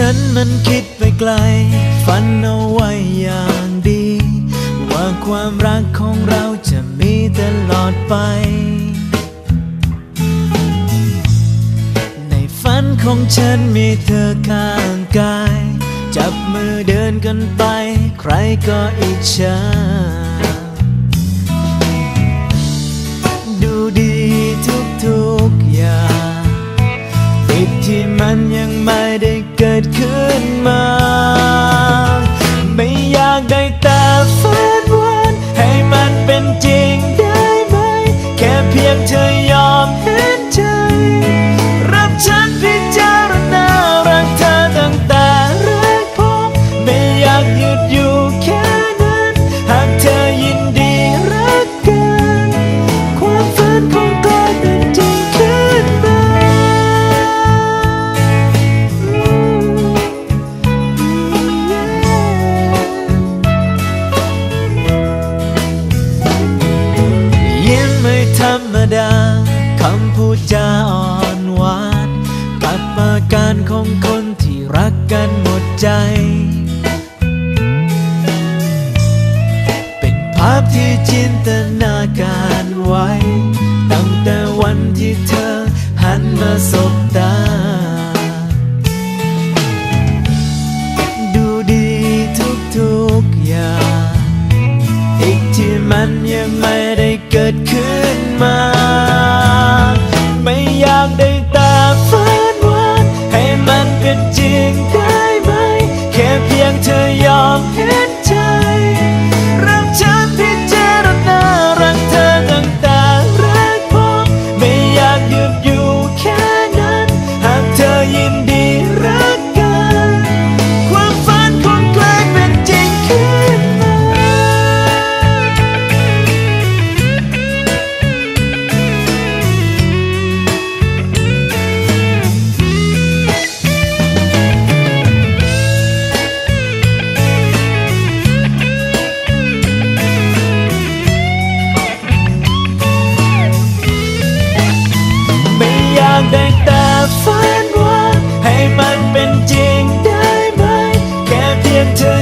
ฉันมันคิดไปไกล ฝันเอาไว้อย่างดี ว่าความรักของเราจะมีตลอดไป ในฝันของฉันมีเธอข้างกาย จับมือเดินกันไป ใครก็อิจฉา ด้เกิดขึ้นมา ไม่อยากได้แต่ำพูดจาอ่อนหวานกับอาการของคนที่รักกันหมดใจ เป็นภาพที่จินตนาการไว้ ตั้งแต่วันที่เธอหันมาสบตา ดูดีทุกๆอย่างอีกที่มันยังไม่ได้เกิดขึ้นมาากแด้แต่ฝันว่าให้มันเป็นจริงได้ไหม แค่เพียงเธอ